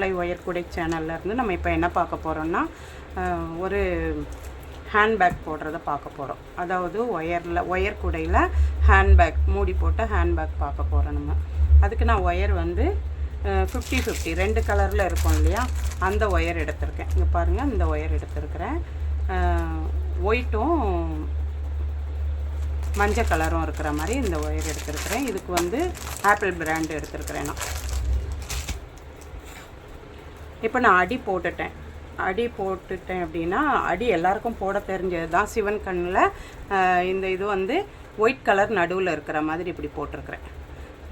Butterfly wire குடை சேனல்லேருந்து நம்ம இப்போ என்ன பார்க்க போகிறோம்னா ஒரு ஹேண்ட்பேக் போடுறத பார்க்க போகிறோம் அதாவது ஒயரில் ஒயர் குடையில் ஹேண்ட்பேக் மூடி போட்ட ஹேண்ட்பேக் பார்க்க போகிறோம் நம்ம. அதுக்கு நான் ஒயர் வந்து ஃபிஃப்டி ஃபிஃப்டி ரெண்டு கலரில் இருக்கும் இல்லையா? அந்த ஒயர் எடுத்திருக்கேன். இங்கே பாருங்கள் இந்த ஒயர் எடுத்திருக்கிறேன். ஒயிட்டும் மஞ்சள் கலரும் இருக்கிற மாதிரி இந்த ஒயர் எடுத்திருக்கிறேன். இதுக்கு வந்து ஆப்பிள் பிராண்டு எடுத்திருக்கிறேன் நான். இப்போ நான் அடி போட்டுட்டேன். அடி போட்டுட்டேன் அப்படின்னா அடி எல்லாருக்கும் போட தெரிஞ்சது தான் சிவன் கண்ணில் இந்த இது வந்து ஒயிட் கலர் நடுவில் இருக்கிற மாதிரி இப்படி போட்டிருக்கிறேன்.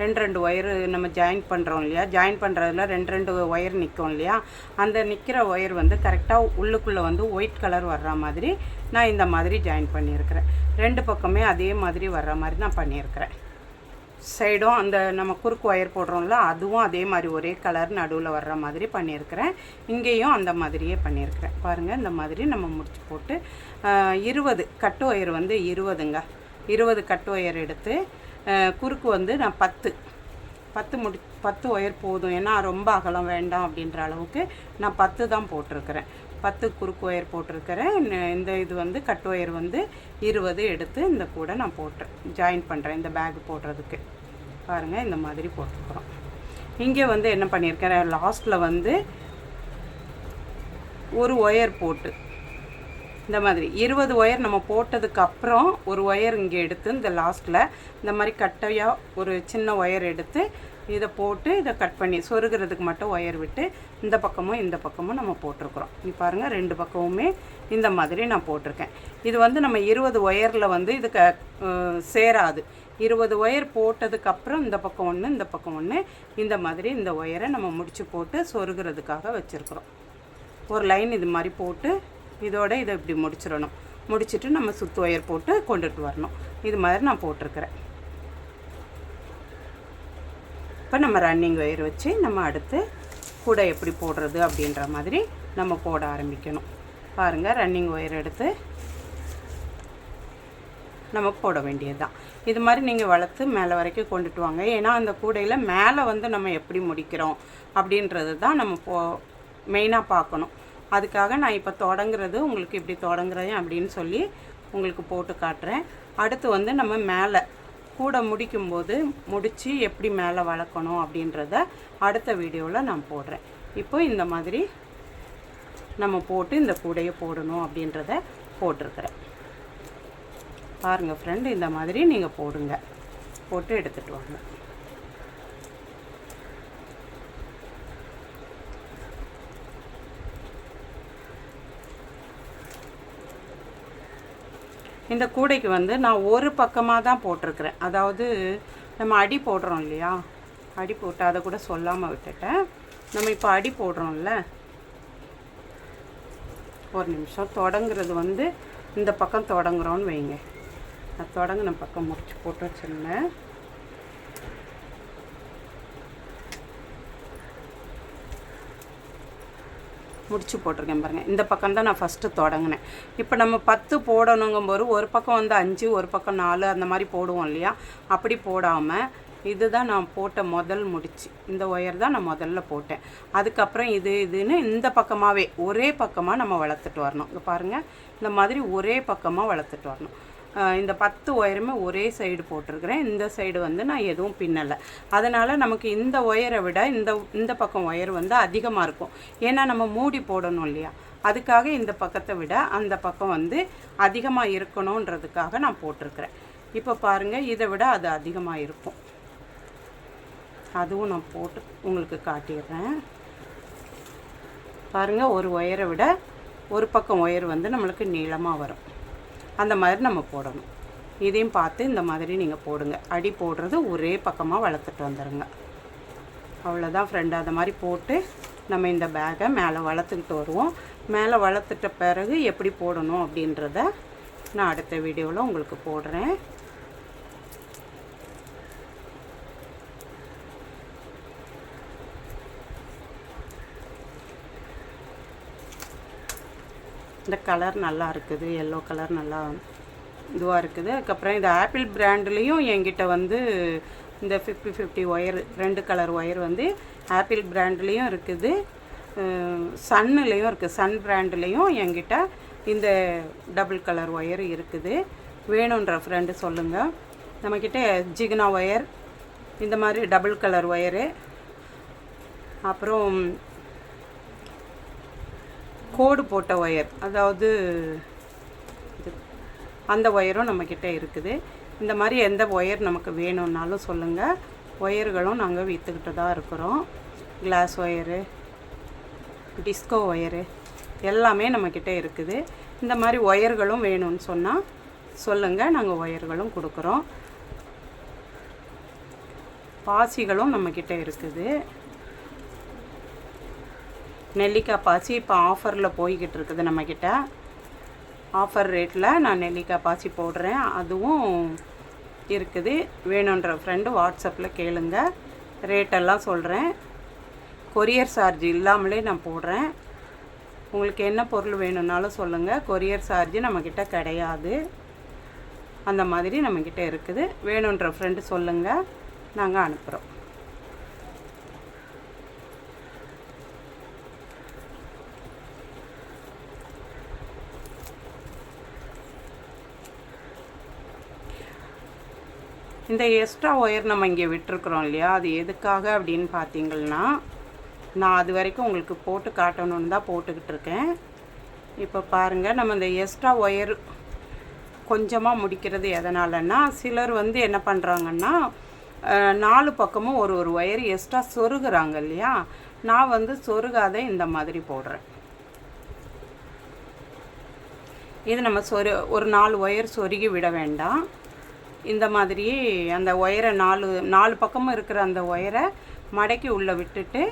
ரெண்டு ரெண்டு ஒயரு நம்ம ஜாயின் பண்ணுறோம் இல்லையா? ஜாயின் பண்ணுறதுல ரெண்டு ரெண்டு ஒயர் நிற்கும் இல்லையா? அந்த நிற்கிற ஒயர் வந்து கரெக்டாக உள்ளுக்குள்ளே வந்து ஒயிட் கலர் வர்ற மாதிரி நான் இந்த மாதிரி ஜாயின் பண்ணியிருக்கிறேன். ரெண்டு பக்கமே அதே மாதிரி வர்ற மாதிரி நான் பண்ணியிருக்கிறேன். சைடும் அந்த நம்ம குறுக்கு ஒயர் போடுறோம்ல அதுவும் அதே மாதிரி ஒரே கலர் நடுவில் வர்ற மாதிரி பண்ணியிருக்கிறேன். இங்கேயும் அந்த மாதிரியே பண்ணியிருக்கிறேன். பாருங்கள் இந்த மாதிரி நம்ம முடிச்சு போட்டு இருபது கட்டு ஒயர் வந்து இருபதுங்க. இருபது கட்டு ஒயர் எடுத்து குறுக்கு வந்து நான் பத்து. பத்து முடி பத்து ஒயர் போதும். ஏன்னா ரொம்ப அகலம் வேண்டாம் அப்படின்ற அளவுக்கு நான் பத்து தான் போட்டிருக்கிறேன். பத்து குறுக்கு ஒயர் போட்டிருக்கிறேன். இந்த இது வந்து கட் ஒயர் வந்து இருபது எடுத்து இந்த கூட நான் போட்டேன் ஜாயின் பண்ணுறேன் இந்த பேக் போடுறதுக்கு. பாருங்கள் இந்த மாதிரி போட்டுருக்குறோம் இங்கே வந்து என்ன பண்ணியிருக்கிறேன் லாஸ்ட்டில் வந்து ஒரு ஒயர் போட்டு இந்த மாதிரி. இருபது ஒயர் நம்ம போட்டதுக்கு அப்புறம் ஒரு ஒயர் இங்கே எடுத்து இந்த லாஸ்ட்டில் இந்த மாதிரி கட்டையாக ஒரு சின்ன ஒயர் எடுத்து இதை போட்டு இதை கட் பண்ணி சொருகிறதுக்கு மட்டும் ஒயர் விட்டு இந்த பக்கமும் இந்த பக்கமும் நம்ம போட்டிருக்கிறோம். நீ பாருங்கள் ரெண்டு பக்கமுமே இந்த மாதிரி நான் போட்டிருக்கேன். இது வந்து நம்ம இருபது ஒயரில் வந்து இது க சேராது. இருபது ஒயர் போட்டதுக்கப்புறம் இந்த பக்கம் ஒன்று இந்த பக்கம் ஒன்று இந்த மாதிரி இந்த ஒயரை நம்ம முடிச்சு போட்டு சொருகிறதுக்காக வச்சுருக்குறோம். ஒரு லைன் இது மாதிரி போட்டு இதோட இதை இப்படி முடிச்சிடணும். முடிச்சுட்டு நம்ம சுத்து ஒயர் போட்டு கொண்டுட்டு வரணும். இது மாதிரி நான் போட்டிருக்கிறேன். இப்போ நம்ம ரன்னிங் ஒயர் வச்சு நம்ம அடுத்து கூடை எப்படி போடுறது அப்படின்ற மாதிரி நம்ம போட ஆரம்பிக்கணும். பாருங்கள் ரன்னிங் ஒயர் எடுத்து நம்ம போட வேண்டியது தான் இது மாதிரி நீங்கள் வளர்த்து மேலே வரைக்கும் கொண்டுட்டு வாங்க. ஏன்னா அந்த கூடையில் மேலே வந்து நம்ம எப்படி முடிக்கிறோம் அப்படின்றது தான் நம்ம போ மெயினாக பார்க்கணும். அதுக்காக நான் இப்போ தொடங்குறது உங்களுக்கு இப்படி தொடங்குறேன் அப்படின்னு சொல்லி உங்களுக்கு போட்டு காட்டுறேன். அடுத்து வந்து நம்ம மேலே கூட முடிக்கும்போது முடித்து எப்படி மேலே வளர்க்கணும் அப்படின்றத அடுத்த வீடியோவில் நான் போடுறேன். இப்போ இந்த மாதிரி நம்ம போட்டு இந்த கூடையை போடணும் அப்படின்றத போட்டிருக்கிறேன். பாருங்கள் ஃப்ரெண்டு இந்த மாதிரி நீங்கள் போடுங்க. போட்டு எடுத்துகிட்டு வாங்க. இந்த கூடைக்கு வந்து நான் ஒரு பக்கமாக தான் போட்டிருக்கிறேன். அதாவது நம்ம அடி போடுறோம் இல்லையா? அடி போட்டு அதை கூட சொல்லாமல் விட்டுட்டேன். நம்ம இப்போ அடி போடுறோம்ல? ஒரு நிமிஷம். தொடங்குறது வந்து இந்த பக்கம் தொடங்குறோன்னு வைங்க. நான் தொடங்கின பக்கம் முடிச்சு போட்டு வச்சிருந்தேன். முடிச்சு போட்டிருக்கேன் பாருங்கள் இந்த பக்கம் தான் நான் ஃபஸ்ட்டு தொடங்கினேன். இப்போ நம்ம பத்து போடணுங்கும்போது ஒரு பக்கம் வந்து அஞ்சு ஒரு பக்கம் நாலு அந்த மாதிரி போடுவோம் இல்லையா? அப்படி போடாமல் இதுதான் நான் போட்ட முதல் முடிச்சு. இந்த ஒயர் தான் நான் முதல்ல போட்டேன். அதுக்கப்புறம் இது இதுன்னு இந்த பக்கமாகவே ஒரே பக்கமாக நம்ம வளர்த்துட்டு வரணும். இங்கே பாருங்கள் இந்த மாதிரி ஒரே பக்கமாக வளர்த்துட்டு வரணும். இந்த பத்து ஒயருமே ஒரே சைடு போட்டிருக்கிறேன். இந்த சைடு வந்து நான் எதுவும் பின்னலை. அதனால் நமக்கு இந்த ஒயரை விட இந்த இந்த பக்கம் ஒயர் வந்து அதிகமாக இருக்கும். ஏன்னா நம்ம மூடி போடணும் இல்லையா? அதுக்காக இந்த பக்கத்தை விட அந்த பக்கம் வந்து அதிகமாக இருக்கணுன்றதுக்காக நான் போட்டிருக்கிறேன். இப்போ பாருங்கள் இதை விட அது அதிகமாக இருக்கும். அதுவும் நான் போட்டு உங்களுக்கு காட்டிடுறேன். பாருங்கள் ஒரு ஒயரை விட ஒரு பக்கம் ஒயர் வந்து நம்மளுக்கு நீளமாக வரும். அந்த மாதிரி நம்ம போடணும். இதையும் பார்த்து இந்த மாதிரி நீங்கள் போடுங்க. அடி போடுறது ஒரே பக்கமாக வளர்த்துட்டு வந்துடுங்க அவ்வளோதான் ஃப்ரெண்டு அந்த மாதிரி போட்டு நம்ம இந்த பேக்கை மேலே வளர்த்துக்கிட்டு வருவோம். மேலே வளர்த்துட்ட பிறகு எப்படி போடணும் அப்படின்றத நான் அடுத்த வீடியோவில் உங்களுக்கு போடுறேன். இந்த கலர் நல்லா இருக்குது எல்லோ கலர் நல்லா இதுவாக இருக்குது. அதுக்கப்புறம் இந்த ஆப்பிள் பிராண்ட்லேயும் என்கிட்ட வந்து இந்த ஃபிஃப்டி ஃபிஃப்டி ஒயர் ரெண்டு கலர் ஒயர் வந்து ஆப்பிள் பிராண்ட்லேயும் இருக்குது. சன்னுலேயும் இருக்குது சன் பிராண்ட்லேயும் என்கிட்ட இந்த டபுள் கலர் ஒயர் இருக்குது. வேணுன்ற ஃப்ரெண்டு சொல்லுங்கள் நம்மக்கிட்ட ஜிகினா ஒயர் இந்த மாதிரி டபுள் கலர் ஒயரு அப்புறம் கோடு போட்ட ஒயர் அதாவது இது அந்த ஒயரும் நம்மக்கிட்ட இருக்குது. இந்த மாதிரி எந்த ஒயர் நமக்கு வேணும்னாலும் சொல்லுங்கள் ஒயர்களும் நாங்கள் விற்றுக்கிட்டு தான் இருக்கிறோம். கிளாஸ் ஒயரு டிஸ்கோ ஒயரு எல்லாமே நம்மக்கிட்ட இருக்குது. இந்த மாதிரி ஒயர்களும் வேணும்னு சொன்னால் சொல்லுங்கள் நாங்கள் ஒயர்களும் கொடுக்குறோம். பாசிகளும் நம்மக்கிட்ட இருக்குது. நெல்லிக்காய் பாசி இப்போ ஆஃபரில் போய்கிட்டு இருக்குது நம்மக்கிட்ட ஆஃபர் ரேட்டில் நான் நெல்லிக்காய் பாசி போடுறேன். அதுவும் இருக்குது. வேணுன்ற ஃப்ரெண்டு வாட்ஸ்அப்பில் கேளுங்க. ரேட்டெல்லாம் சொல்கிறேன் கொரியர் சார்ஜ் இல்லாமலே நான் போடுறேன். உங்களுக்கு என்ன பொருள் வேணும்னாலும் சொல்லுங்கள் கொரியர் சார்ஜ் நம்மக்கிட்ட கிடையாது. அந்த மாதிரி நம்மக்கிட்ட இருக்குது. வேணுன்ற ஃப்ரெண்டு சொல்லுங்கள் நாங்கள் அனுப்புகிறோம் இந்த எக்ஸ்ட்ரா ஒயர் நம்ம இங்கே விட்டுருக்குறோம் இல்லையா? அது எதுக்காக அப்படின்னு பார்த்தீங்கன்னா நான் அது வரைக்கும் உங்களுக்கு போட்டு காட்டணும்னு தான் போட்டுக்கிட்டு இருக்கேன். இப்போ பாருங்கள் நம்ம இந்த எக்ஸ்ட்ரா ஒயர் கொஞ்சமாக முடிக்கிறது எதனாலன்னா சிலர் வந்து என்ன பண்ணுறாங்கன்னா நாலு பக்கமும் ஒரு ஒரு ஒயர் எக்ஸ்ட்ரா சொருகிறாங்க இல்லையா? நான் வந்து சொருகாத இந்த மாதிரி போடுறேன். இது நம்ம சொரு ஒரு நாலு ஒயர் சொருகி விட வேண்டாம். இந்த மாதிரி அந்த ஒயரை நாலு நாலு பக்கமும் இருக்கிற அந்த ஒயரை மடக்கி உள்ளே விட்டுட்டு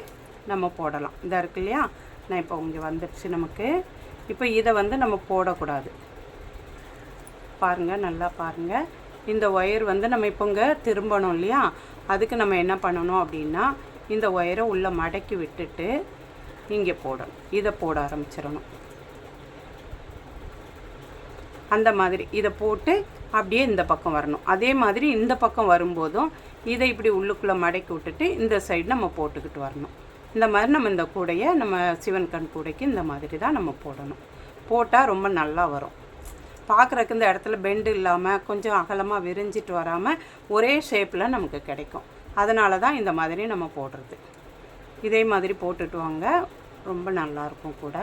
நம்ம போடலாம். இதாக இருக்கு இல்லையா? நான் இப்போ இங்கே வந்துடுச்சு நமக்கு. இப்போ இதை வந்து நம்ம போடக்கூடாது. பாருங்கள் நல்லா பாருங்கள் இந்த ஒயர் வந்து நம்ம இப்போ இங்கே திரும்பணும் இல்லையா? அதுக்கு நம்ம என்ன பண்ணணும் அப்படின்னா இந்த ஒயரை உள்ளே மடக்கி விட்டுட்டு இங்கே போடணும். இதை போட ஆரம்பிச்சிடணும். அந்த மாதிரி இதை போட்டு அப்படியே இந்த பக்கம் வரணும். அதே மாதிரி இந்த பக்கம் வரும்போதும் இதை இப்படி உள்ளுக்குள்ளே மடக்கி விட்டுட்டு இந்த சைடு நம்ம போட்டுக்கிட்டு வரணும். இந்த மாதிரி நம்ம இந்த கூடையை நம்ம சிவன் கண் கூடைக்கு இந்த மாதிரி தான் நம்ம போடணும். போட்டால் ரொம்ப நல்லா வரும். பார்க்குறக்கு இந்த இடத்துல பெண்டு இல்லாமல் கொஞ்சம் அகலமாக விரிஞ்சிட்டு வராமல் ஒரே ஷேப்பில் நமக்கு கிடைக்கும். அதனால தான் இந்த மாதிரி நம்ம போடுறது. இதே மாதிரி போட்டுட்டு வாங்க. ரொம்ப நல்லாயிருக்கும் கூட.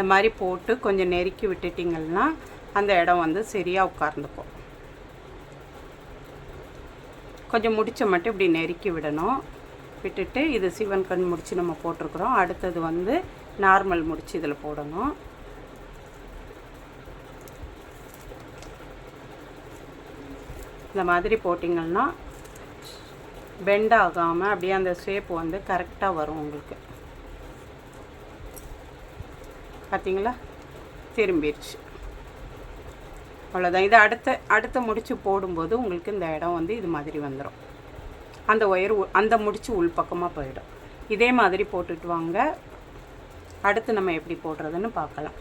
இந்த மாதிரி போட்டு கொஞ்சம் நெருக்கி விட்டுட்டிங்கன்னா அந்த இடம் வந்து சரியாக உட்கார்ந்துக்கும். கொஞ்சம் முடிச்ச மட்டும் இப்படி நெருக்கி விடணும். விட்டுட்டு இது சிவன் கண் முடிச்சு நம்ம போட்டிருக்குறோம். அடுத்தது வந்து நார்மல் முடிச்சு இதில் போடணும். இந்த மாதிரி போட்டிங்கன்னா பெண்ட் ஆகாமல் அப்படியே அந்த ஷேப் வந்து கரெக்டாக வரும் உங்களுக்கு. பார்த்தீங்களா? திரும்பிடுச்சு அவ்வளோதான் இதை அடுத்த அடுத்த முடிச்சு போடும்போது உங்களுக்கு இந்த இடம் வந்து இது மாதிரி வந்துடும் அந்த ஒயர் அந்த முடிச்சு உள் பக்கமாக போயிடும். இதே மாதிரி போட்டுட்டு வாங்க. அடுத்து நம்ம எப்படி போடுறதுன்னு பார்க்கலாம்.